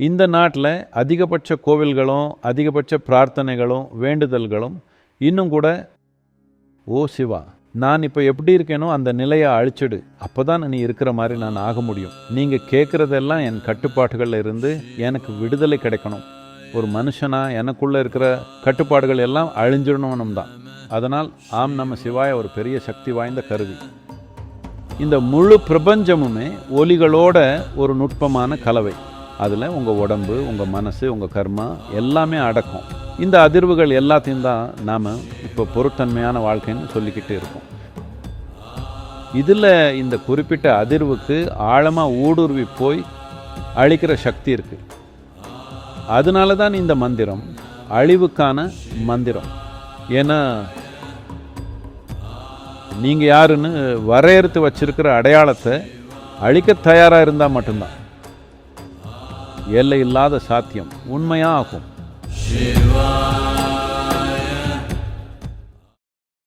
இந்த நாட்டில் அதிகபட்ச கோவில்களும் அதிகபட்ச பிரார்த்தனைகளும் வேண்டுதல்களும் இன்னும் கூட ஓ சிவா நான் இப்போ எப்படி இருக்கேனோ அந்த நிலையை அழிச்சிடு. அப்போ தான் நீ இருக்கிற மாதிரி நான் ஆக முடியும். நீங்கள் கேட்குறதெல்லாம் என் கட்டுப்பாட்டுகளில் இருந்து எனக்கு விடுதலை கிடைக்கணும். ஒரு மனுஷனா எனக்குள்ளே இருக்கிற கட்டுப்பாடுகள் எல்லாம் அழிஞ்சிடணும் தான். அதனால் ஆம் நம்ம சிவாய ஒரு பெரிய சக்தி வாய்ந்த கருவி. இந்த முழு பிரபஞ்சமுமே ஒலிகளோட ஒரு நுட்பமான கலவை. அதில் உங்கள் உடம்பு உங்கள் மனசு உங்கள் கர்மா எல்லாமே அடக்கும். இந்த அதிர்வுகள் எல்லாத்தையும் தான் நாம் இப்போ பொருத்தன்மையான வாழ்க்கைன்னு சொல்லிக்கிட்டு இருக்கோம். இதில் இந்த குறிப்பிட்ட அதிர்வுக்கு ஆழமாக ஊடுருவி போய் அழிக்கிற சக்தி இருக்குது அதனால தான் இந்த மந்திரம் அழிவுக்கான மந்திரம். ஏன்னா நீங்கள் யாருன்னு வரையறுத்து வச்சிருக்கிற அடையாளத்தை அழிக்க தயாராக இருந்தால் மட்டும்தான். எல்லை இல்லாத சாத்தியம் உண்மையாகும். ஆகும்